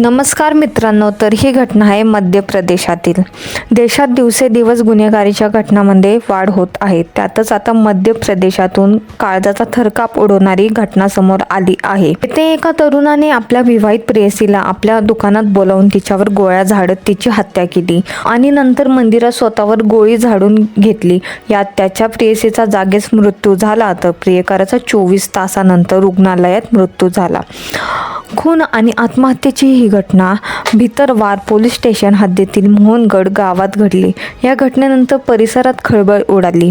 नमस्कार मित्रांनो तर ही घटना आहे मध्य प्रदेशातील. देशात दिवसेदिवस गुन्हेगारीच्या घटनांमध्ये वाढ होत आहे. त्यातच आता मध्य प्रदेशातून काळजाचा थरकाप उडवणारी घटना समोर आली आहे. येथे एका तरुणाने आपल्या विवाहित प्रेयसीला आपल्या दुकानात बोलावून तिच्यावर गोळ्या झाडत तिची हत्या केली आणि नंतर मंदिरात स्वतःवर गोळी झाडून घेतली. यात त्याच्या प्रेयसीचा जागेच मृत्यू झाला तर प्रियकराचा चोवीस तासानंतर रुग्णालयात मृत्यू झाला. खून आणि आत्महत्येची ही घटना भितरवार पोलीस स्टेशन हद्दीतील मोहनगड गावात घडली. या घटनेनंतर परिसरात खळबळ उडाली.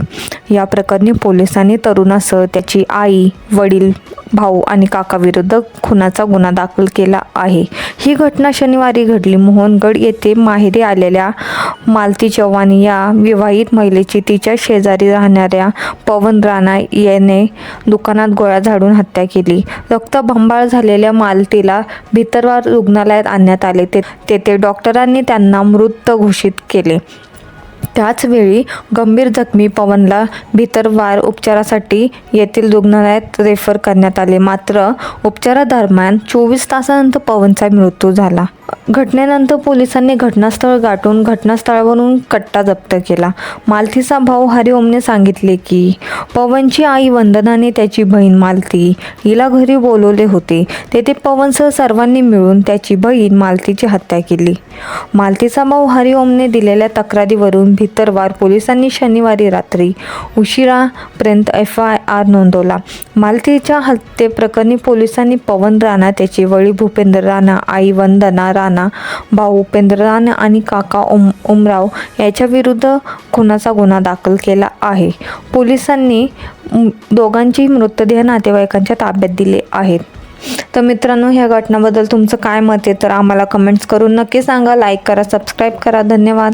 या प्रकरणी पोलिसांनी तरुणासह त्याची आई वडील भाऊ आणि काकाविरुद्ध खुनाचा गुन्हा दाखल केला आहे. ही घटना शनिवारी घडली. मोहनगड येथे माहेरी आलेल्या मालती चव्हाण या विवाहित महिलेची तिच्या शेजारी राहणाऱ्या पवन राणा याने दुकानात गोळ्या झाडून हत्या केली. रक्तभंबाळ झालेल्या मालती तिला भितरवार रुग्णालयात आणण्यात आले. ते तेथे डॉक्टरांनी त्यांना मृत घोषित केले. त्याचवेळी गंभीर जखमी पवनला भितरवार उपचारासाठी येथील रुग्णालयात रेफर करण्यात आले. मात्र उपचारादरम्यान चोवीस तासानंतर पवनचा मृत्यू झाला. घटनेनंतर पोलिसांनी घटनास्थळ गाठून घटनास्थळावरून कट्टा जप्त केला. मालतीचा भाऊ हरिओमने सांगितले की पवनची आई वंदनाने त्याची बहीण मालती हिला घरी बोलवले होते. तेथे पवनसह सर्वांनी मिळून त्याची बहीण मालतीची हत्या केली. मालतीचा भाऊ हरिओमने दिलेल्या तक्रारीवरून भितरवार पोलिसांनी शनिवारी रात्री उशिरापर्यंत एफ आय आर नोंदवला. मालतीच्या हत्येप्रकरणी पोलिसांनी पवन राणा त्याची वडील भूपेंद्र राणा आई वंदना राणा भाऊ उपेंद्र राणा आणि काका उम उमराव याच्या विरुद्ध खुनाचा गुन्हा दाखल केला आहे. पोलिसांनी दोघांची मृतदेह नातेवाईकांच्या ताब्यात दिले आहेत. तर मित्रांनो ह्या घटनाबद्दल तुमचं काय मत आहे? तर आम्हाला कमेंट्स करून नक्की सांगा. लाईक करा सबस्क्राईब करा. धन्यवाद.